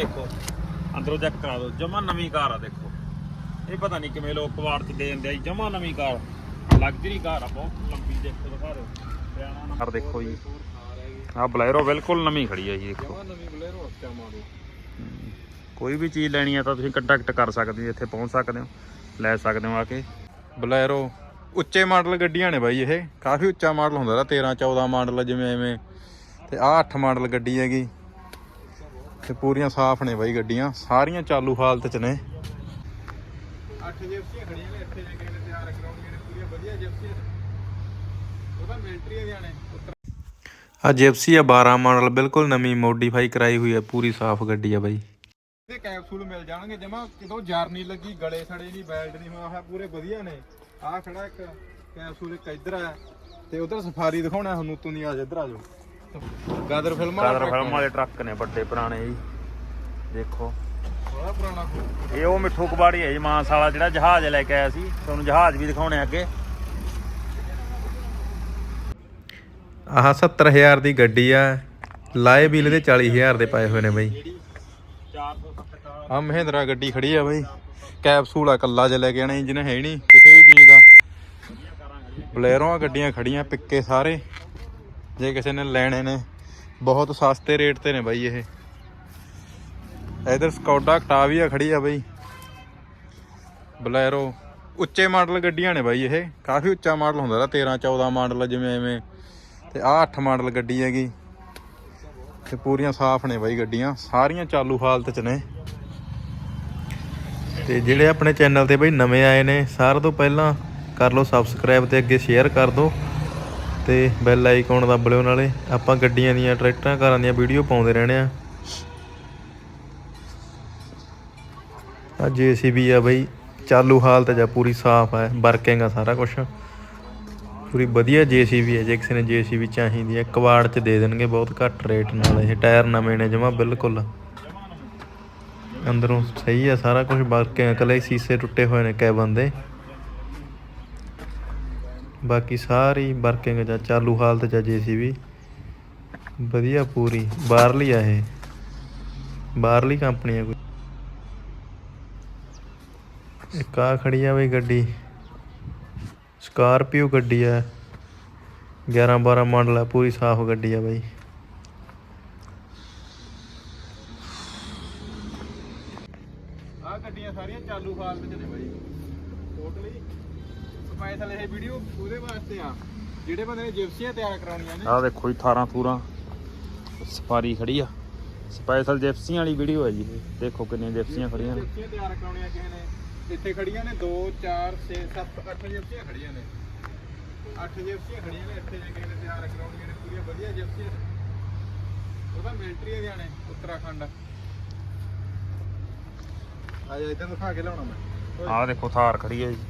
ਦੇਖੋ ਅੰਦਰੋਂ ਚੈੱਕ ਕਰਾ ਦਿਓ ਜਮਾ ਨਵੀਂ ਕਾਰ ਆ ਦੇਖੋ। ਇਹ ਪਤਾ ਨਹੀਂ ਕਿਵੇਂ ਲੋਕ ਕਵਾੜ ਚ ਦੇ ਦਿੰਦੇ ਆ ਜਮਾ ਨਵੀਂ ਕਾਰ ਲਗਜ਼ਰੀ ਕਾਰ ਆ ਬਹੁਤ ਲੰਬੀ ਦੇਖੋ ਦਿਖਾ ਦਿਓ। ਹਰਿਆਣਾ ਨੰਬਰ ਦੇਖੋ ਜੀ। ਆ ਬਲੈਰੋ ਬਿਲਕੁਲ ਨਵੀਂ ਖੜੀ ਆ ਜੀ ਦੇਖੋ। ਨਵੀਂ ਬਲੇਰੋ ਹੱਥਿਆ ਮਾਰੋ। ਕੋਈ ਵੀ ਚੀਜ਼ ਲੈਣੀ ਆ ਤਾਂ ਤੁਸੀਂ ਕੰਟੈਕਟ ਕਰ ਸਕਦੇ ਹੋ ਇੱਥੇ ਪਹੁੰਚ ਸਕਦੇ ਹੋ ਲੈ ਸਕਦੇ ਹੋ ਆ ਕੇ। ਬਲੈਰੋ ਉੱਚੇ ਮਾਡਲ ਗੱਡੀਆਂ ਨੇ ਬਾਈ ਇਹ ਕਾਫੀ ਉੱਚਾ ਮਾਡਲ ਹੁੰਦਾ ਦਾ 13 14 ਮਾਡਲ ਜਿਵੇਂ ਐਵੇਂ ਤੇ ਆਹ 8 ਮਾਡਲ ਗੱਡੀ ਹੈਗੀ। ਤੇ ਪੂਰੀਆਂ ਸਾਫ਼ ਨੇ ਬਾਈ ਗੱਡੀਆਂ ਸਾਰੀਆਂ ਚਾਲੂ ਹਾਲਤ 'ਚ ਨੇ। 8 ਜਿਪਸੀਆਂ ਖੜੀਆਂ ਨੇ ਇੱਥੇ ਜੇ ਕਿਸੇ ਨੇ ਤਿਆਰ ਕਰਾਉਣੀਆਂ ਨੇ ਪੂਰੀਆਂ ਵਧੀਆ ਜਿਪਸੀਆਂ ਉਹਦਾ ਮਿਲਟਰੀ ਦੀਆਂ ਨੇ। ਆ ਜਿਪਸੀ ਆ 12 ਮਾਡਲ ਬਿਲਕੁਲ ਨਵੀਂ ਮੋਡੀਫਾਈ ਕਰਾਈ ਹੋਈ ਹੈ ਪੂਰੀ ਸਾਫ਼ ਗੱਡੀ ਆ ਬਾਈ। ਇਹਦੇ ਕੈਪਸੂਲ ਮਿਲ ਜਾਣਗੇ ਜਮਾ ਕਿਤੋਂ ਜਾਰ ਨਹੀਂ ਲੱਗੀ ਗਲੇ ਸੜੇ ਨਹੀਂ ਬੈਲਟ ਨਹੀਂ ਹੋਇਆ ਹੋਇਆ ਪੂਰੇ ਵਧੀਆ ਨੇ। ਆਹ ਖੜਾ ਇੱਕ ਕੈਪਸੂਲ ਇੱਕ ਇੱਧਰ ਆ ਤੇ ਉਧਰ ਸਫਾਰੀ ਦਿਖਾਉਣਾ ਤੁਹਾਨੂੰ ਤੂੰ ਨਹੀਂ ਆ ਜਾ ਇੱਧਰ ਆ ਜਾਓ। ਗਾਦਰ ਫਿਲਮ ਵਾਲਾ ਕਾਦਰ ਫਿਲਮ ਵਾਲੇ ਟਰੱਕ ਨੇ ਵੱਡੇ ਪੁਰਾਣੇ ਜੀ। ਦੇਖੋ। ਬੜਾ ਪੁਰਾਣਾ ਇਹ ਉਹ ਮਿੱਠੂ ਕਬਾੜੀ ਹੈ ਜੀ ਮਾਨਸਾ ਵਾਲਾ ਜਿਹੜਾ ਜਹਾਜ਼ ਲੈ ਕੇ ਆਇਆ ਸੀ। ਤੁਹਾਨੂੰ ਜਹਾਜ਼ ਵੀ ਦਿਖਾਉਣੇ ਅੱਗੇ। ਆਹ 70000 ਦੀ ਗੱਡੀ ਆ। ਲਾਏ ਬਿੱਲ ਦੇ 40000 ਦੇ ਪਾਏ ਹੋਏ ਨੇ ਬਾਈ। 470 ਆ ਮਹਿੰਦਰਾ ਗੱਡੀ ਖੜੀ ਆ ਬਾਈ। ਕੈਪਸੂਲ ਆ ਕੱਲਾ ਜਿਹਾ ਲੈ ਕੇ ਆਣਾ ਇੰਜਨ ਹੈ ਹੀ ਨਹੀਂ ਕਿਸੇ ਵੀ ਚੀਜ਼ ਦਾ। ਬਲੇਰੋਆਂ ਗੱਡੀਆਂ ਖੜੀਆਂ ਪਿੱਕੇ ਸਾਰੇ। ਜੇ ਕਿਸੇ ਨੇ ਲੈਣੇ ਨੇ, ਬਹੁਤ ਸਸਤੇ ਰੇਟ ਤੇ ਨੇ ਬਾਈ ਇਹ। ਇਧਰ ਸਕੌਡਾ ਕਟਾਵੀਆ ਖੜੀ ਆ ਬਾਈ। ਬਲੈਰੋ, ਉੱਚੇ ਮਾਡਲ ਗੱਡੀਆਂ ਨੇ ਬਾਈ ਇਹ। ਕਾਫੀ ਉੱਚਾ ਮਾਡਲ ਹੁੰਦਾ ਦਾ 13 14 ਮਾਡਲ ਜਿਵੇਂ ਐਵੇਂ। ਤੇ ਆਹ 8 ਮਾਡਲ ਗੱਡੀ ਹੈਗੀ। ਤੇ ਪੂਰੀਆਂ ਸਾਫ਼ ਨੇ ਬਾਈ ਗੱਡੀਆਂ, ਸਾਰੀਆਂ ਚਾਲੂ ਹਾਲਤ 'ਚ ਨੇ। ਤੇ ਜਿਹੜੇ ਆਪਣੇ ਚੈਨਲ ਤੇ ਬਈ ਨਵੇਂ ਆਏ ਨੇ, ਸਾਰਿਆਂ ਤੋਂ ਪਹਿਲਾਂ ਕਰ ਲਓ ਸਬਸਕ੍ਰਾਈਬ ਤੇ ਅੱਗੇ ਸ਼ੇਅਰ ਕਰ ਦਿਓ। ਤੇ ਬੈਲ ਆਈਕਨ ਦੱਬ ਲਿਓ ਨਾਲੇ। ਆਪਾਂ ਗੱਡੀਆਂ ਦੀਆਂ, ਟਰੈਕਟਰਾਂ, ਕਾਰਾਂ ਦੀਆਂ ਵੀਡੀਓ ਪਾਉਂਦੇ ਰਹਿਣੇ ਆ ਆ ਜੀਸੀਬੀ ਆ ਬਈ। ਚਾਲੂ ਹਾਲਤ 'ਚ ਪੂਰੀ ਸਾਫ਼ ਹੈ ਵਰਕਿੰਗ ਆ ਸਾਰਾ ਕੁਝ ਪੂਰੀ ਵਧੀਆ ਜੀਸੀਬੀ ਹੈ ਜੇ ਕਿਸੇ ਨੇ ਜੀਸੀਬੀ ਚਾਹੀਦੀ ਹੈ ਕਵਾੜ 'ਚ ਦੇ ਦੇਣਗੇ ਬਹੁਤ ਘੱਟ ਰੇਟ ਨਾਲ ਇਹ ਟਾਇਰ ਨਵੇਂ ਨੇ ਜਮਾ, ਬਿਲਕੁਲ। ਅੰਦਰੋਂ ਸਹੀ ਆ ਸਾਰਾ ਕੁਝ ਵਰਕਿੰਗ ਕਲੇ ਸੀਸੇ ਟੁੱਟੇ ਹੋਏ ਨੇ ਕੈਬਨ ਦੇ। ਬਾਕੀ ਸਾਰੀ ਵਰਕਿੰਗ ਜਾਂ ਚਾਲੂ ਹਾਲਤ ਚ ਜੀਸੀਬੀ ਵਧੀਆ ਪੂਰੀ, ਬਾਹਰਲੀ ਆ ਇਹ। ਬਾਹਰਲੀ ਕੰਪਨੀ ਆ ਕੋਈ। ਇੱਕ ਆ ਖੜੀ ਆ ਬਈ ਗੱਡੀ। ਸਕਾਰਪੀਓ ਗੱਡੀ ਆ। 11 12 ਮਾਡਲ ਆ, ਪੂਰੀ ਸਾਫ਼ ਗੱਡੀ ਆ ਬਈ। ਆ ਗੱਡੀਆਂ ਸਾਰੀਆਂ ਚਾਲੂ ਹਾਲਤ ਚ ਨੇ ਬਾਈ। ਟੋਟਲੀ ਸਪੈਸ਼ਲ ਇਹ ਵੀਡੀਓ ਉਹਦੇ ਵਾਸਤੇ ਆ। ਜਿਹੜੇ ਬੰਦੇ ਨੇ ਜਿਪਸੀਆਂ ਤਿਆਰ ਕਰਾਉਣੀਆਂ ਨੇ। ਆਹ ਦੇਖੋ ਜੀ 18 ਥੂਰਾਂ। ਸਫਾਰੀ ਖੜੀ ਆ। ਸਪੈਸ਼ਲ ਜਿਪਸੀਆਂ ਵਾਲੀ ਵੀਡੀਓ ਹੈ ਜੀ ਇਹ। ਦੇਖੋ ਕਿੰਨੀਆਂ ਜਿਪਸੀਆਂ ਖੜੀਆਂ ਨੇ। ਜਿਪਸੀਆਂ ਤਿਆਰ ਕਰਾਉਣੀਆਂ ਕਿਸੇ ਨੇ। ਇੱਥੇ ਖੜੀਆਂ ਨੇ 2 4 6 7 8 ਜਿਪਸੀਆਂ ਖੜੀਆਂ ਨੇ। 8 ਜਿਪਸੀਆਂ ਖੜੀਆਂ ਨੇ ਇੱਥੇ ਜੇ ਕਿਸੇ ਨੇ ਤਿਆਰ ਕਰਾਉਣੀਆਂ ਨੇ। ਪੂਰੀਆਂ ਵਧੀਆ ਜਿਪਸੀਆਂ ਉਹਦਾ ਮਿਲਟਰੀ ਨੇ ਉੱਤਰਾਖੰਡ। ਆ ਜਾ ਇੱਧਰ ਦਿਖਾ ਕੇ ਲਿਆਉਣਾ ਮੈਂ। ਆਹ ਦੇਖੋ ਥਾਰ ਖੜੀ ਹੈ ਜੀ।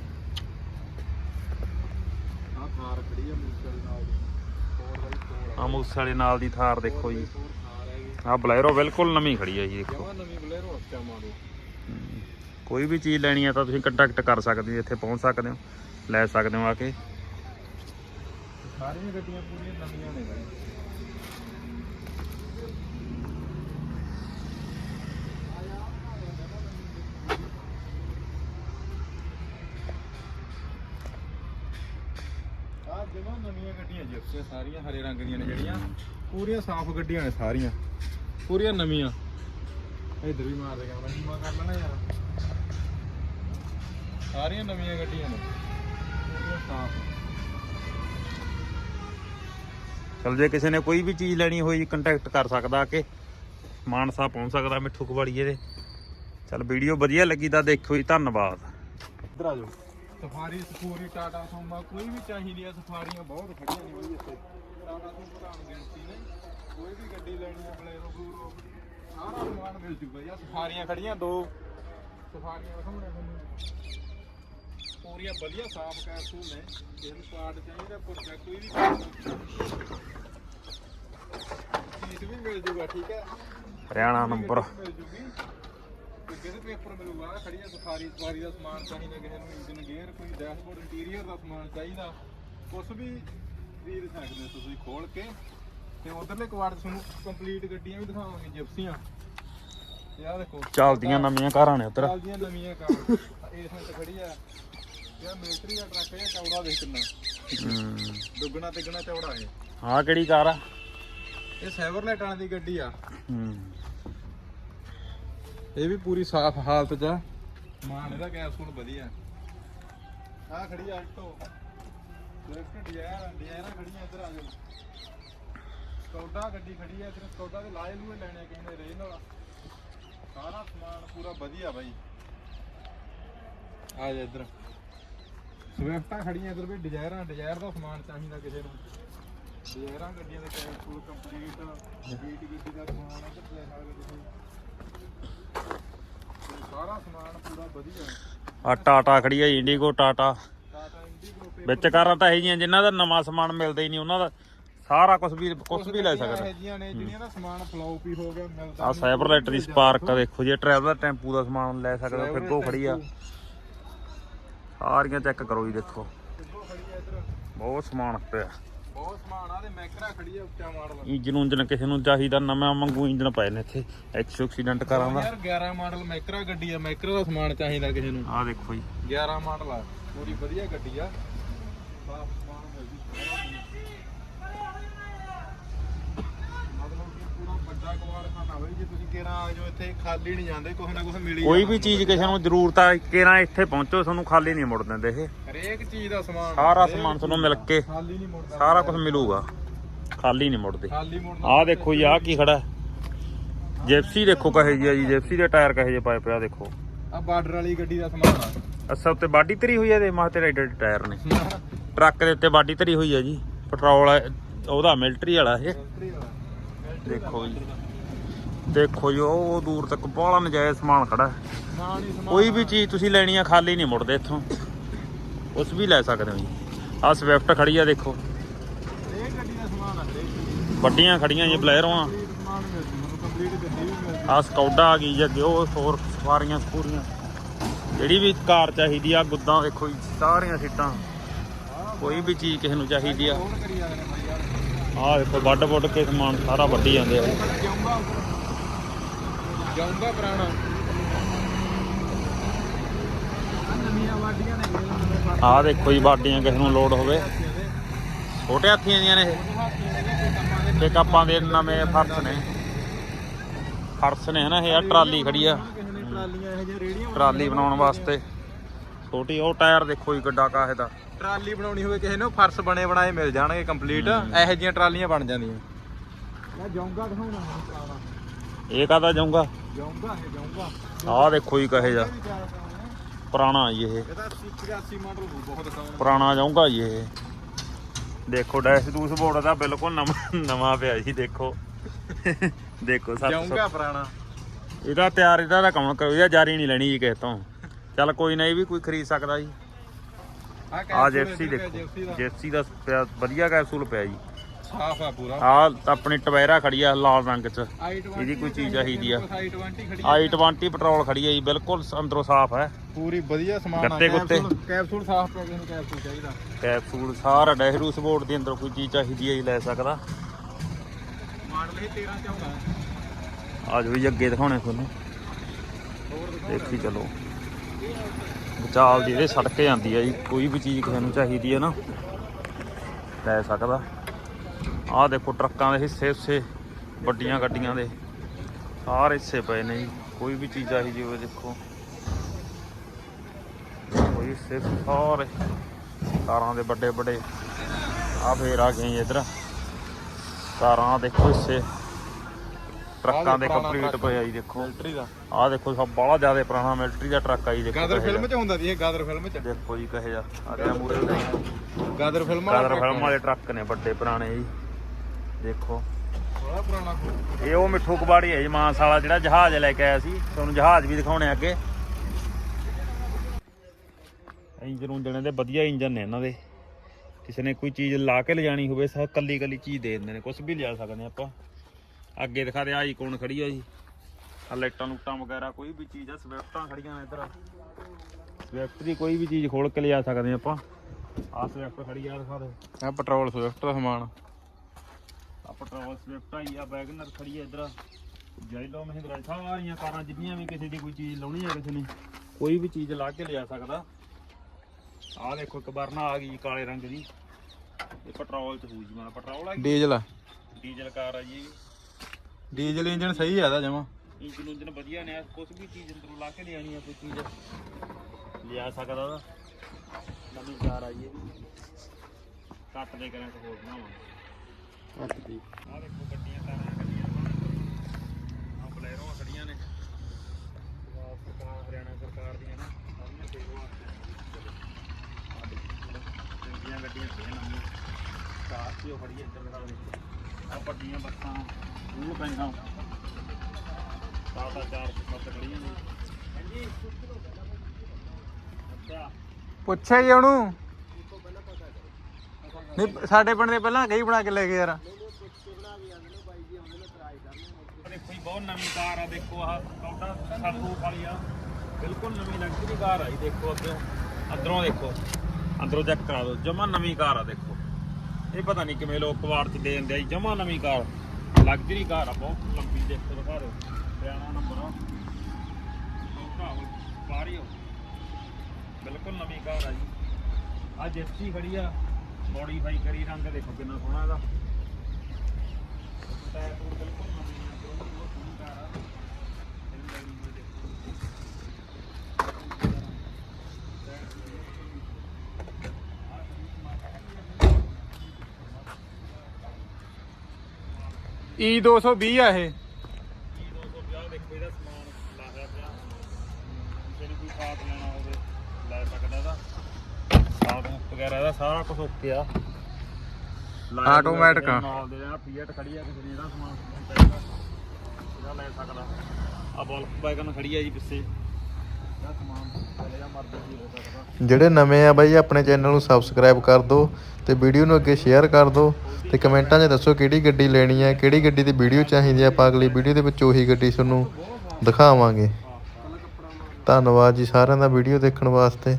ਥਾਰ ਖੜੀ ਆ ਮੂਸਲ ਨਾਲ ਦੀ। 4x4 ਆ। ਮੂਸੇ ਵਾਲੇ ਨਾਲ ਦੀ ਥਾਰ ਦੇਖੋ ਜੀ। ਥਾਰ ਹੈਗੀ ਆਹ ਬਲੈਰੋ ਬਿਲਕੁਲ ਨਵੀਂ ਖੜੀ ਹੈ ਜੀ ਦੇਖੋ। ਜਮਾ ਨਵੀਂ ਬਲੇਰੋ ਹੱਥਿਆ ਮਾਰੋ। ਕੋਈ ਵੀ ਚੀਜ਼ ਲੈਣੀ ਆ ਤਾਂ ਤੁਸੀਂ ਕੰਟੈਕਟ ਕਰ ਸਕਦੇ ਹੋ ਇੱਥੇ ਪਹੁੰਚ ਸਕਦੇ ਹੋ ਲੈ ਸਕਦੇ ਹੋ ਆ ਕੇ। ਸਾਰੀਆਂ ਗੱਡੀਆਂ ਪੂਰੀਆਂ ਨਵੀਆਂ ਨੇ ਬਾਈ। ਆ ਜਮਾ ਨਵੀਆਂ ਗੱਡੀਆਂ ਜਿਪਸੀਆਂ ਸਾਰੀਆਂ ਹਰੇ ਰੰਗ ਦੀਆਂ ਨੇ ਜਿਹੜੀਆਂ, ਪੂਰੀਆਂ ਸਾਫ਼ ਗੱਡੀਆਂ ਨੇ ਸਾਰੀਆਂ। ਪੂਰੀਆਂ ਨਵੀਆਂ। ਇਧਰ ਵੀ ਮਾਰ ਦੇ ਕੈਮਰਾ ਨੀਵਾ ਕਰ ਲੈਣਾ ਯਾਰ। ਸਾਰੀਆਂ ਨਵੀਆਂ ਗੱਡੀਆਂ ਨੇ। ਪੂਰੀਆਂ ਸਾਫ਼। ਚਲ ਜੇ ਕਿਸੇ ਨੇ ਕੋਈ ਵੀ ਚੀਜ਼ ਲੈਣੀ ਹੋਈ ਕੰਟੈਕਟ ਕਰ ਸਕਦਾ ਆ ਕੇ। ਮਾਨਸਾ ਪਹੁੰਚ ਸਕਦਾ ਮਿੱਠੂ ਕਵਾੜੀਏ ਦੇ। ਚਲ ਵੀਡੀਓ ਵਧੀਆ ਲੱਗੀ ਤਾਂ ਦੇਖੋ ਜੀ, ਧੰਨਵਾਦ। ਇੱਧਰ ਆ ਜਾਓ। ਸਫਾਰੀ ਸਫੂਰੀ ਟਾਟਾ ਸੋਮਾ ਕੋਈ ਵੀ ਚਾਹੀਦੀ ਆ ਸਫਾਰੀਆਂ ਬਹੁਤ ਖੜੀਆਂ ਨੇ ਬਈ ਇੱਥੇ। ਟਾਟਾ ਸੋਮਾ ਤਾਂ ਗਿਣਤੀ ਨੇ ਕੋਈ ਵੀ ਗੱਡੀ ਲੈਣੀ ਆ ਬਲੇਰੋ ਬਲੂਰੋ ਸਾਰਾ ਸਮਾਨ ਮਿਲ ਜੂਗਾ ਯਾ ਸਫਾਰੀਆਂ ਖੜੀਆਂ ਦੋ ਸਫਾਰੀਆਂ ਵਿਖਾਉਣੇ ਤੁਹਾਨੂੰ। ਪੂਰੀਆਂ ਵਧੀਆ ਸਾਫ਼ ਕੈਪਸੂਲ ਨੇ ਜੇ ਨੂੰ ਪਾਰਟ ਚਾਹੀਦਾ ਪੁਰਜਾ ਕੋਈ ਵੀ ਚੀਜ਼ ਵੀ ਮਿਲ ਜੂਗਾ ਠੀਕ ਹੈ? ਹਰਿਆਣਾ ਨੰਬਰ। ਮਿਲ ਜੂਗੀ। ਤੇ ਕਿਹਦੇ ਪੇਪਰ ਮਿਲੂਗਾ? ਖੜੀਆਂ ਸਫਾਰੀ ਸਵਾਰੀ ਦਾ ਸਮਾਨ ਚਾਹੀਦਾ ਕਿਸੇ ਨੂੰ ਇੰਜਨ ਗੇਅਰ ਕੋਈ ਡੈਸ਼ਬੋਰਡ ਇੰਟੀਰੀਅਰ ਦਾ ਸਮਾਨ ਚਾਹੀਦਾ। ਕੁਝ ਵੀ ਖਰੀਦ ਸਕਦੇ ਹੋ ਤੁਸੀਂ ਖੋਲ ਕੇ। ਤੇ ਉਧਰਲੇ ਕੁਆੜ ਤੁਹਾਨੂੰ ਕੰਪਲੀਟ ਗੱਡੀਆਂ ਵੀ ਦਿਖਾਵਾਂਗੇ ਜਿਪਸੀਆਂ ਇਹ ਆ ਦੇਖੋ। ਚੱਲਦੀਆਂ ਨਵੀਆਂ ਕਾਰਾਂ ਨੇ ਉਧਰ। ਚੱਲਦੀਆਂ ਨਵੀਆਂ ਕਾਰ। ਇਸ ਵਿੱਚ ਖੜੀ ਆ। ਇਹ ਮਿਲਟਰੀ ਦਾ ਟਰੱਕ ਹੈ ਚੌੜਾ ਦੇਖ ਕਿੰਨਾ ਦੁੱਗਣਾ ਤਿੱਗਣਾ ਚੌੜਾ ਹੈ। ਆਹ ਕਿਹੜੀ ਕਾਰ ਆ? ਇਹ ਸੈਵਰਲੇਟ ਵਾਲਿਆਂ ਦੀ ਗੱਡੀ ਆ। ਹੂੰ। ਇਹ ਵੀ ਪੂਰੀ ਸਾਫ਼ ਹਾਲਤ 'ਚ ਆ। ਮਾਨ ਇਹਦਾ ਕੈਪਸੂਲ ਵਧੀਆ। ਆ ਖੜੀ ਆ ਆਲਟੋ ਸਵਿਫਟ ਡਿਜ਼ਾਇਰ ਡਿਜ਼ਾਇਰਾਂ ਖੜੀਆਂ ਇੱਧਰ ਆ ਜਾਓ। ਸਕੌਡਾ ਗੱਡੀ ਖੜੀ ਆ ਇੱਧਰ ਸਕੌਡਾ ਦੇ ਲਾਏ ਲੂਏ ਲੈਣੇ ਕਿਸੇ ਨੇ ਨਾਲ ਸਾਰਾ ਸਮਾਨ ਪੂਰਾ ਵਧੀਆ ਬਾਈ। ਆ ਜਾ ਇੱਧਰ। ਸਵਿਫਟਾਂ ਖੜੀਆਂ ਇੱਧਰ ਵੀ ਡਿਜ਼ਾਇਰਾਂ ਡਿਜ਼ਾਇਰ ਦਾ ਸਮਾਨ ਚਾਹੀਦਾ ਕਿਸੇ ਨੂੰ। ਡਿਜ਼ਾਇਰਾਂ ਗੱਡੀਆਂ ਦੇ ਕੈਪਸੂਲ ਕੰਪਲੀਟ ਬੀਟ ਗੱਡੀ ਦਾ ਸਮਾਨ ਇੱਧਰ ਲੈ ਸਕਦੇ ਤੁਸੀਂ ਸਾਰਾ ਸਮਾਨ ਪੂਰਾ ਵਧੀਆ ਹੈ। ਆ ਟਾਟਾ ਖੜੀ ਆ ਇੰਡੀਗੋ ਟਾਟਾ। ਵਿੱਚ ਕਾਰਾਂ ਤਾਂ ਇਹ ਜੀਆਂ ਜਿਨ੍ਹਾਂ ਦਾ ਨਵਾਂ ਸਮਾਨ ਮਿਲਦਾ ਹੀ ਨਹੀਂ ਉਹਨਾਂ ਦਾ ਸਾਰਾ ਕੁਝ ਵੀ ਕੁਝ ਵੀ ਲੈ ਸਕਦਾ। ਇਹ ਜੀਆਂ ਨੇ ਜਿਹੜੀਆਂ ਨਾ ਸਮਾਨ ਫਲੌਪ ਹੀ ਹੋ ਗਿਆ ਮਿਲਦਾ ਆ ਸਾਈਬਰਲਾਈਟ ਦੀ ਸਪਾਰਕ ਦੇਖੋ ਜੇ ਟਰੈਵਲਰ ਟੈਂਪੂ ਦਾ ਸਮਾਨ ਲੈ ਸਕਦਾ ਫਿੱਗੋ ਖੜੀ ਆ। ਸਾਰੀਆਂ ਚੈੱਕ ਕਰੋ ਜੀ ਦੇਖੋ। ਬਹੁਤ ਸਮਾਨ ਪਿਆ। ਬਹੁਤ ਸਮਾਨ ਆ ਤੇ ਮੈਕਰਾ ਖੜੀ ਆ ਉੱਚਾ ਮਾਡਲ? ਇੰਜਨ ਉਂਜਨ ਕਿਸੇ ਨੂੰ ਚਾਹੀਦਾ ਨਵਾਂ ਮੰਗੂ ਇੰਜਨ ਪਏ ਨੇ ਇੱਥੇ। ਐਕਸ ਐਕਸੀਡੈਂਟ ਕਾਰਾਂ ਦਾ। ਯਾਰ 11 ਮਾਡਲ ਮੈਕਰਾ ਗੱਡੀ ਆ ਮੈਕਰਾ ਦਾ ਸਮਾਨ ਚਾਹੀਦਾ ਕਿਸੇ ਨੂੰ? ਆ ਦੇਖੋ ਜੀ। 11 ਮਾਡਲ ਆ ਪੂਰੀ ਵਧੀਆ ਗੱਡੀ ਆ। ਸਾਫ਼ ਸਮਾਨ ਮਿਲ ਜੂ ਮਤਲਬ ਕਿ ਪੂਰਾ ਵੱਡਾ ਕਵਾੜਖਾਨਾ ਬਈ ਜੇ ਤੁਸੀਂ ਕਿਹੜਾ ਆ ਜਾਓ ਇੱਥੇ ਖਾਲੀ ਨਹੀਂ ਜਾਂਦੇ ਕੁਛ ਨਾ ਕੁਛ ਮਿਲੀ ਕੋਈ ਵੀ ਚੀਜ਼ ਕਿਸੇ ਨੂੰ ਜ਼ਰੂਰਤ ਆ ਕਿਰਾਂ ਇੱਥੇ ਪਹੁੰਚੋ ਤੁਹਾਨੂੰ ਖਾਲੀ ਨਹੀਂ ਮੁੜ ਦਿੰਦੇ ਇਹ। ਹਰੇਕ ਚੀਜ਼ ਦਾ ਸਮਾਨ ਸਾਰਾ ਹਰੇਕ ਸਮਾਨ ਤੁਹਾਨੂੰ ਮਿਲ ਕੇ ਖਾਲੀ ਨਹੀਂ ਮੁੜਦਾ। ਸਾਰਾ ਕੁਝ ਮਿਲੂਗਾ। ਖਾਲੀ ਨਹੀਂ ਮੁੜਦੇ। ਖਾਲੀ ਆਹ ਦੇਖੋ ਜੀ ਆਹ ਕੀ ਖੜਾ ਹੈ? ਜਿਪਸੀ ਦੇਖੋ ਕਹੇ ਜੀ ਆ ਜੀ ਜਿਪਸੀ ਦੇ ਟਾਇਰ ਕਹੇ ਜੇ ਪਾਏ ਪਿਆ ਦੇਖੋ। ਆ ਬਾਰਡਰ ਵਾਲੀ ਗੱਡੀ ਦਾ ਸਮਾਨ ਆ। ਅਸਲ ਉੱਤੇ ਬਾਡੀ ਧਰੀ ਹੋਈ ਹੈ ਇਹਦੇ ਮਾਹ ਤੇ ਰਾਈਡਰ ਟਾਇਰ ਨੇ। ਟਰੱਕ ਦੇ ਉੱਤੇ ਬਾਡੀ ਧਰੀ ਹੋਈ ਹੈ ਜੀ ਪੈਟਰੋਲ ਹੈ, ਉਹਦਾ ਮਿਲਟਰੀ ਵਾਲਾ ਇਹ। ਮਿਲਟਰੀ ਦੇਖੋ ਜੀ। ਦੇਖੋ ਜੀ, ਉਹ ਦੂਰ ਤੱਕ ਬਾਹਲਾ ਨਜਾਇਜ਼ ਸਮਾਨ ਖੜਾ ਹੈ। ਕੋਈ ਵੀ ਚੀਜ਼ ਤੁਸੀਂ ਲੈਣੀ ਆ, ਖਾਲੀ ਨਹੀਂ ਮੁੜਦੇ ਇੱਥੋਂ। ਉਸ ਵੀ ਲੈ ਸਕਦੇ ਹੋ ਜੀ। ਆਹ ਸਵਿਫਟ ਖੜੀ ਆ, ਦੇਖੋ। ਵੱਡੀਆਂ ਖੜੀਆਂ ਜੀ ਬਲੈਰੋਂ ਆ ਕੰਪਲੀਟ ਸਕੌਡਾ ਆ ਗਈ ਜੀ ਅੱਗੇ, ਉਹ ਹੋਰ ਸਵਾਰੀਆਂ ਪੂਰੀਆਂ ਜਿਹੜੀ ਵੀ ਕਾਰ ਚਾਹੀਦੀ ਆ, ਗੁੱਦਾਂ, ਦੇਖੋ ਜੀ, ਸਾਰੀਆਂ ਸੀਟਾਂ। ਕੋਈ ਵੀ ਚੀਜ਼ ਕਿਸੇ ਨੂੰ ਚਾਹੀਦੀ ਆ। ਆਹ ਦੇਖੋ ਵੱਡ ਵੱਡ ਕੇ ਸਮਾਨ ਸਾਰਾ ਵੱਢੀ ਜਾਂਦੇ ਆ। ਜਾਊਂਗਾ ਪੁਰਾਣਾ। ਆਹ ਦੇਖੋ ਜੀ ਬਾਡੀਆਂ ਕਿਸੇ ਨੂੰ ਲੋਡ ਹੋਵੇ। ਛੋਟੇ ਹਾਥੀਆਂ ਦੀਆਂ ਨੇ ਇਹ। ਵਿੱਚ ਕੰਮਾਂ ਦੇ ਨਵੇਂ ਫਰਸ਼ ਨੇ। ਫਰਸ਼ ਨੇ ਹਨਾ ਇਹ ਟਰਾਲੀ ਖੜੀ ਆ। ਟਰਾਲੀਆਂ ਇਹ ਜਿਹੀਆਂ ਰੇੜੀਆਂ ਟਰਾਲੀ ਬਣਾਉਣ ਵਾਸਤੇ। ਛੋਟੀ ਉਹ ਟਾਇਰ ਦੇਖੋ ਜੀ ਗੱਡਾ ਕਾਹੇ ਦਾ। ਟਰਾਲੀ ਬਣਾਉਣੀ ਹੋਵੇ ਕਿਸੇ ਨੂੰ ਫਰਸ਼ ਬਣੇ ਬਣਾਏ ਮਿਲ ਜਾਣਗੇ ਕੰਪਲੀਟ ਇਹੋ ਜਿਹੀਆਂ ਟਰਾਲੀਆਂ ਬਣ ਜਾਂਦੀਆਂ। ਮੈਂ ਜਾਊਂਗਾ ਦਿਖਾਉਣਾ ਮੈਨੂੰ ਪੁਰਾਣਾ ਇਹ ਕਾਹਦਾ ਜਾਊਗਾ ਜਾਊਂਗਾ ਇਹ ਜਾਊਂਗਾ ਆਹ ਦੇਖੋ ਜੀ ਕਹੇ ਜਾ ਪੁਰਾਣਾ ਜੀ ਇਹ। ਇਹਦਾ 80 ਮਾਡਲ ਹੋਊ ਬਹੁਤ ਦਿਖਾਉਣਾ ਪੁਰਾਣਾ ਜਾਊਗਾ ਜੀ ਇਹ। ਦੇਖੋ ਡੈਸ਼ ਦੂਸ ਬੋਰਡ ਦਾ ਬਿਲਕੁਲ ਨਵਾਂ ਨਵਾਂ ਪਿਆ ਜੀ ਦੇਖੋ। ਦੇਖੋ ਸੱਤ ਜਾਊਂਗਾ ਪੁਰਾਣਾ। ਇਹਦਾ ਤਿਆਰ ਇਹਦਾ ਦਾ ਕੰਮ ਕਰੋ ਇਹਦਾ ਜਾਰੀ ਨਹੀਂ ਲੈਣੀ ਜੀ ਕਿਸੇ ਤੋਂ। ਚੱਲ ਕੋਈ ਨਾ ਇਹ ਵੀ ਕੋਈ ਖਰੀਦ ਸਕਦਾ ਜੀ। ਆ ਇਹਦੇ ਦੇਖੋ ਜੈਪਸੀ ਦਾ। ਪਿਆ ਵਧੀਆ ਕੈਪਸੂਲ ਪਿਆ ਜੀ। ਸਾਫ਼ ਆ ਪੂਰਾ। ਆ ਆਪਣੀ ਟਵੇਰਾ ਖੜੀ ਆ ਲਾਲ ਰੰਗ ਚ। I20 ਇਹਦੀ ਕੋਈ ਚੀਜ਼ ਚਾਹੀਦੀ ਆ। i20 ਖੜੀ i20 ਪੈਟਰੋਲ ਖੜੀ ਆ ਜੀ ਬਿਲਕੁਲ ਅੰਦਰੋਂ ਸਾਫ਼ ਹੈ। ਪੂਰੀ ਵਧੀਆ ਸਮਾਨ ਆ। ਗੱਤੇ ਗੁੱਤੇ। ਕੈਪਸੂਲ- ਕੈਪਸੂਲ ਸਾਫ਼ ਪਿਆ ਕਿਸੇ ਨੂੰ ਕੈਪਸੂਲ ਚਾਹੀਦਾ। ਕੈਪਸੂਲ ਸਾਰਾ ਡੈਸ਼ਰੂ ਸਪੋਰਟ ਦੇ ਅੰਦਰ ਕੋਈ ਚੀਜ਼ ਚਾਹੀਦੀ ਹੈ ਜੀ ਲੈ ਸਕਦਾ। ਮਾਡਲ ਇਹ 13 ਚ ਆਉਂਦਾ ਆ ਜਾਓ ਜੀ ਅੱਗੇ ਦਿਖਾਉਣੇ ਤੁਹਾਨੂੰ। ਹੋਰ ਦੇਖੀ ਚਲੋ। ਵਿਚਾਲ ਦੀ ਇਹਦੇ ਸੜਕ ਜਾਂਦੀ ਹੈ ਜੀ, ਕੋਈ ਵੀ ਚੀਜ਼ ਕਿਸੇ ਨੂੰ ਚਾਹੀਦੀ ਹੈ ਨਾ, ਲੈ ਸਕਦਾ। ਆਹ ਦੇਖੋ ਟਰੱਕਾਂ ਦੇ ਹਿੱਸੇ ਹਿੱਸੇ ਵੱਡੀਆਂ ਗੱਡੀਆਂ ਦੇ, ਸਾਰੇ ਹਿੱਸੇ ਪਏ ਨੇ ਜੀ, ਕੋਈ ਵੀ ਚੀਜ਼ ਚਾਹੀਦੀ ਹੋਵੇ ਦੇਖੋ। ਕੋਈ ਹਿੱਸੇ ਸਾਰੇ ਕਾਰਾਂ ਦੇ ਵੱਡੇ ਵੱਡੇ ਆ ਫੇਰ ਆ ਗਏ ਜੀ ਇੱਧਰ। ਕਾਰਾਂ ਦੇਖੋ ਹਿੱਸੇ। ਟਰੱਕਾਂ ਦੇ ਕੰਪਲੀਟ। ਪਏ ਆ ਜੀ ਦੇਖੋ। ਮਿਲਟਰੀ ਦਾ। ਆਹ ਦੇਖੋ ਸਭ ਬਾਹਲਾ ਜ਼ਿਆਦਾ ਪੁਰਾਣਾ ਮਿਲਟਰੀ ਦਾ ਟਰੱਕ ਆ ਜੀ ਦੇਖੋ ਗਾਦਰ ਫਿਲਮ ਚ ਹੁੰਦਾ ਸੀ ਇਹ ਗਾਦਰ ਫਿਲਮ ਚ। ਦੇਖੋ ਜੀ ਕਹੇ ਜਾ ਆਜਾ ਮੂਰੇ ਦੇ। ਗਾਦਰ ਫਿਲਮ ਵਾਲਾ ਟਰੱਕ ਫਿਲਮ ਵਾਲੇ ਟਰੱਕ ਨੇ ਵੱਡੇ ਪੁਰਾਣੇ ਜੀ। ਦੇਖੋ। ਬੜਾ ਪੁਰਾਣਾ ਇਹ ਉਹ ਮਿੱਠੂ ਕਬਾੜੀ ਹੈ ਜੀ ਮਾਨਸਾਲਾ ਜਿਹੜਾ ਜਹਾਜ਼ ਲੈ ਕੇ ਆਇਆ ਸੀ। ਤੁਹਾਨੂੰ ਜਹਾਜ਼ ਵੀ ਦਿਖਾਉਣੇ ਅੱਗੇ। ਇੰਜਨ ਉਂਜਣ ਦੇ ਵਧੀਆ ਇੰਜਨ ਨੇ ਇਹਨਾਂ ਦੇ। ਕਿਸੇ ਨੇ ਕੋਈ ਚੀਜ਼ ਲਾ ਕੇ ਲਿਜਾਣੀ ਹੋਵੇ ਸਭ ਕੱਲੀ ਕੱਲੀ ਚੀਜ਼ ਦੇ ਦਿੰਦੇ ਨੇ। ਕੁਝ ਵੀ ਲਿਜਾ ਸਕਦੇ ਆਪਾਂ। ਅੱਗੇ ਦਿਖਾ ਦੇ ਆਈ ਕੌਣ ਖੜੀ ਆ ਜੀ ਆ ਲਾਈਟਾਂ ਲੂਟਾਂ ਵਗੈਰਾ ਕੋਈ ਵੀ ਚੀਜ਼ ਆ ਸਵਿਫਟਾਂ ਖੜੀਆਂ ਨੇ ਇੱਧਰ। ਸਵਿਫਟ ਦੀ ਕੋਈ ਵੀ ਚੀਜ਼ ਖੋਲ ਕੇ ਲਿਜਾ ਸਕਦੇ ਆਪਾਂ। ਆ ਸਵਿਫਟ ਖੜੀ ਆ ਦਿਖਾ ਦੇ। ਆ ਪੈਟਰੋਲ ਸਵਿਫਟ ਦਾ ਸਮਾਨ। ਆ ਪੈਟਰੋਲ ਸਵਿਫਟ ਆਈ ਆ ਵੈਗਨਰ ਖੜੀ ਆ ਇੱਧਰ। ਜੈਲੋ ਮਹਿੰਦਰਾ ਸਾਰੀਆਂ ਕਾਰਾਂ ਜਿੰਨੀਆਂ ਵੀ ਕਿਸੇ ਦੀ ਕੋਈ ਚੀਜ਼ ਲਾਉਣੀ ਹੈ ਕਿਸੇ ਨੇ ਕੋਈ ਵੀ ਚੀਜ਼ ਲਾ ਕੇ ਲਿਆ ਸਕਦਾ। ਆਹ ਦੇਖੋ ਇੱਕ ਵਰਨਾ ਆ ਗਈ ਕਾਲੇ ਰੰਗ ਦੀ। ਇਹ ਪੈਟਰੋਲ ਚ ਹੋਊ ਜੀ ਪੈਟਰੋਲ ਆ ਡੀਜ਼ਲ ਆ। ਡੀਜ਼ਲ ਕਾਰ ਆ ਜੀ। ਡੀਜ਼ਲ ਇੰਜਨ ਸਹੀ ਆ ਇਹਦਾ ਜਮਾ। ਇੰਜਨ ਉਂਜਨ ਵਧੀਆ ਨੇ ਕੁਝ ਵੀ ਚੀਜ਼ ਅੰਦਰੋਂ ਲਾ ਕੇ ਲਿਆਣੀ ਆ ਕੋਈ ਚੀਜ਼। ਲਿਆ ਸਕਦਾ ਉਹਦਾ। ਨਵੀਂ ਕਾਰ ਆ ਇਹ ਵੀ ਕੱਟ ਦੇ ਕਰਾਂ ਹੋਰ ਬਣਾਵਾਂ ਕੱਟ ਦੀ। ਆਹ ਦੇਖੋ ਗੱਡੀਆਂ ਕਾਰਾਂ ਗੱਡੀਆਂ ਆ ਬਲੈਰੋ ਖੜੀਆਂ ਨੇ। ਸਰਕਾਰ ਹਰਿਆਣਾ ਸਰਕਾਰ ਦੀਆਂ ਨਾ। ਸਾਰੀਆਂ ਸੇਵਾ ਚੰਗੀਆਂ ਗੱਡੀਆਂ ਖੜੀਆਂ ਨਵੀਆਂ। ਕਾਰ ਤੇ ਉਹ ਖੜੀ ਹੈ ਇੱਧਰ ਦਿਖਾ ਦੇ ਆ ਵੱਡੀਆਂ ਬੱਸਾਂ। ਉਹ ਪੈਂਦਾ ਟਾਟਾ ਚਾਰ ਬੱਸ ਖੜੀਆਂ ਨੇ ਹਾਂਜੀ ਅੱਛਾ ਪੁੱਛਿਆ ਜੀ ਉਹਨੂੰ। ਨਹੀਂ ਸਾਡੇ ਪਿੰਡ ਦੇ ਪਹਿਲਾਂ ਕਈ ਬਣਾ ਕੇ ਲੈ ਗਏ ਯਾਰ। ਦੇਖੋ ਜੀ ਬਹੁਤ ਨਵੀਂ ਕਾਰ ਆ ਦੇਖੋ ਆਹ ਕੌਡਾ ਸਨਰੂਫ ਵਾਲੀ ਆ। ਬਿਲਕੁਲ ਨਵੀਂ ਲਗਜ਼ਰੀ ਕਾਰ ਆ ਜੀ ਦੇਖੋ ਅੱਗੇ। ਅੰਦਰੋਂ ਦੇਖੋ। ਅੰਦਰੋਂ ਚੈੱਕ ਕਰਾ ਦਿਓ। ਜਮਾ ਨਵੀਂ ਕਾਰ ਆ ਦੇਖੋ। ਇਹ ਪਤਾ ਨਹੀਂ ਕਿਵੇਂ ਲੋਕ ਕਵਾੜ ਚ ਦੇ ਦਿੰਦੇ ਆ ਜੀ ਜਮਾ ਨਵੀਂ ਕਾਰ। ਲਗਜ਼ਰੀ ਘਰ ਆ ਬਹੁਤ ਲੰਬੀ ਦੇਖੋ ਦਿਖਾ ਦਿਓ। ਹਰਿਆਣਾ ਨੰਬਰ ਆ। ਬਾਰੀ ਹੋ ਬਿਲਕੁਲ ਨਵੀਂ ਘਰ ਆ ਜੀ। ਆ ਜਿਪਸੀ ਖੜੀ ਆ। ਮੋਡੀਫਾਈ ਕਰੀ ਰੰਗ, ਦੇਖੋ ਕਿੰਨਾ ਸੋਹਣਾ ਇਹਦਾ। ਟਾਇਰ ਬਿਲਕੁਲ ਨਵੇਂ ਆ ਜੋ ਵੀ ਬਹੁਤ ਸੋਹਣੀ ਕਾਰ ਆ ਇਹਨੂੰ ਲੈਣੀ ਹੋਵੇ ਦੇਖੋ E 220 ਆ ਇਹ। ਕੀ 250 ਦੇਖੋ ਇਹਦਾ ਸਮਾਨ ਲਾਇਆ ਪਿਆ। ਕਿਸੇ ਨੇ ਕੋਈ ਖਾਦ ਲੈਣਾ ਹੋਵੇ ਲੈ ਸਕਦਾ ਇਹਦਾ। ਖਾਦ ਵਗੈਰਾ ਇਹਦਾ ਸਾਰਾ ਕੁਝ ਓਕੇ ਆ। ਲਾਇਆ Automatic ਆ। ਨਾਲ ਦੇ ਆ ਫੀਟ ਖੜੀ ਆ ਕਿਸੇ ਨੇ ਇਹਦਾ ਸਮਾਨ ਚਾਹੀਦਾ ਇਹਦਾ ਲੈ ਸਕਦਾ। ਆ ਬਲਕ ਵੈਗਨ ਖੜੀ ਆ ਜੀ ਪਿੱਛੇ। ਜਿਹੜੇ ਨਵੇਂ ਆ ਬਾਈ, ਆਪਣੇ ਚੈਨਲ ਨੂੰ ਸਬਸਕ੍ਰਾਈਬ ਕਰ ਦਿਓ ਤੇ ਵੀਡੀਓ ਨੂੰ ਅੱਗੇ ਸ਼ੇਅਰ ਕਰ ਦਿਓ ਤੇ ਕਮੈਂਟਾਂ 'ਚ ਦੱਸੋ ਕਿਹੜੀ ਗੱਡੀ ਲੈਣੀ ਹੈ ਕਿਹੜੀ ਗੱਡੀ ਦੀ ਵੀਡੀਓ ਚਾਹੀਦੀ ਹੈ ਆਪਾਂ ਅਗਲੀ ਵੀਡੀਓ ਦੇ ਵਿੱਚ ਉਹੀ ਗੱਡੀ ਤੁਹਾਨੂੰ ਦਿਖਾਵਾਂਗੇ। ਧੰਨਵਾਦ ਜੀ ਸਾਰਿਆਂ ਦਾ ਵੀਡੀਓ ਦੇਖਣ ਵਾਸਤੇ।